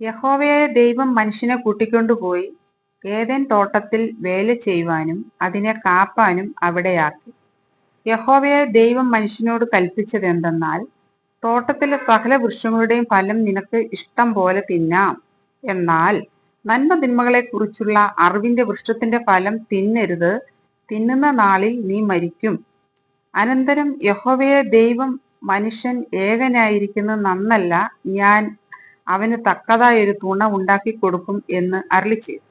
യഹോവയായ ദൈവം മനുഷ്യനെ കൂട്ടിക്കൊണ്ടുപോയി ഏതൻ തോട്ടത്തിൽ വേല ചെയ്യുവാനും അതിനെ കാപ്പാനും അവിടെയാക്കി. യഹോവയായ ദൈവം മനുഷ്യനോട് കൽപ്പിച്ചത് എന്തെന്നാൽ തോട്ടത്തിലെ സകല വൃക്ഷങ്ങളുടെയും ഫലം നിനക്ക് ഇഷ്ടം പോലെ തിന്നാം. എന്നാൽ നന്മ തിന്മകളെ കുറിച്ചുള്ള അറിവിന്റെ വൃക്ഷത്തിന്റെ ഫലം തിന്നരുത്. തിന്നുന്ന നാളിൽ നീ മരിക്കും. അനന്തരം യഹോവയെ ദൈവം മനുഷ്യൻ ഏകനായിരിക്കുന്നത് നന്നല്ല ഞാൻ അവന് തക്കതായ ഒരു തുണ ഉണ്ടാക്കി കൊടുക്കും എന്ന് അരളി ചെയ്തു.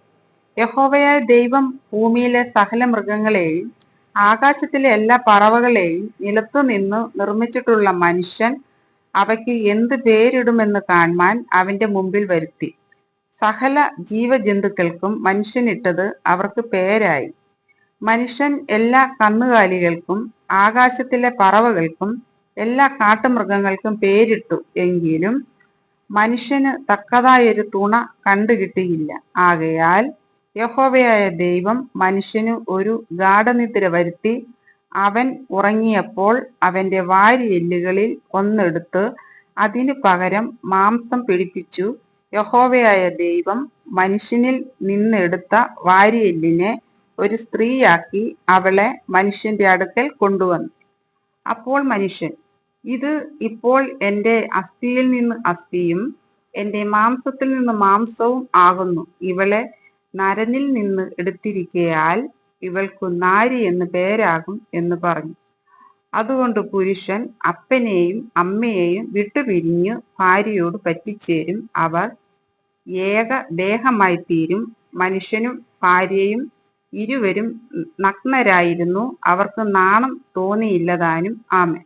യഹോവയായ ദൈവം ഭൂമിയിലെ സകല മൃഗങ്ങളെയും ആകാശത്തിലെ എല്ലാ പറവകളെയും നിലത്തു നിന്ന് നിർമ്മിച്ചിട്ടുള്ള മനുഷ്യൻ അവയ്ക്ക് എന്ത് പേരിടുമെന്ന് കാണുവാൻ അവന്റെ മുമ്പിൽ വരുത്തി. സകല ജീവജന്തുക്കൾക്കും മനുഷ്യനിട്ടത് അവർക്ക് പേരായി. മനുഷ്യൻ എല്ലാ കന്നുകാലികൾക്കും ആകാശത്തിലെ പറവകൾക്കും എല്ലാ കാട്ടുമൃഗങ്ങൾക്കും പേരിട്ടു എങ്കിലും മനുഷ്യന് തക്കതായൊരു തുണ കണ്ടുകിട്ടിയില്ല ആകയാൽ യഹോവയായ ദൈവം മനുഷ്യന് ഒരു ഗാഠനിദ്ര വരുത്തി അവൻ ഉറങ്ങിയപ്പോൾ അവന്റെ വാരിയെല്ലുകളിൽ ഒന്നെടുത്ത് അതിനു പകരം മാംസം പിടിപ്പിച്ചു. യഹോവയായ ദൈവം മനുഷ്യനിൽ നിന്നെടുത്ത വാരിയെല്ലിനെ ഒരു സ്ത്രീയാക്കി അവളെ മനുഷ്യന്റെ അടുക്കൽ കൊണ്ടുവന്നു. അപ്പോൾ മനുഷ്യൻ ഇത് ഇപ്പോൾ എന്റെ അസ്ഥിയിൽ നിന്ന് അസ്ഥിയും എന്റെ മാംസത്തിൽ നിന്ന് മാംസവും ആകുന്നു. ഇവളെ നരനിൽ നിന്ന് എടുത്തിരിക്കയാൽ ഇവൾക്കു നാരി എന്ന് പേരാകും എന്ന് പറഞ്ഞു. അതുകൊണ്ട് പുരുഷൻ അപ്പനെയും അമ്മയെയും വിട്ടുപിരിഞ്ഞു ഭാര്യയോട് പറ്റിച്ചേരും. അവർ ഏക ദേഹമായി തീരും മനുഷ്യനും ഭാര്യയും ഇരുവരും നഗ്നരായിരുന്നു. അവർക്ക് നാണം തോന്നിയില്ലതാനും ആമേ.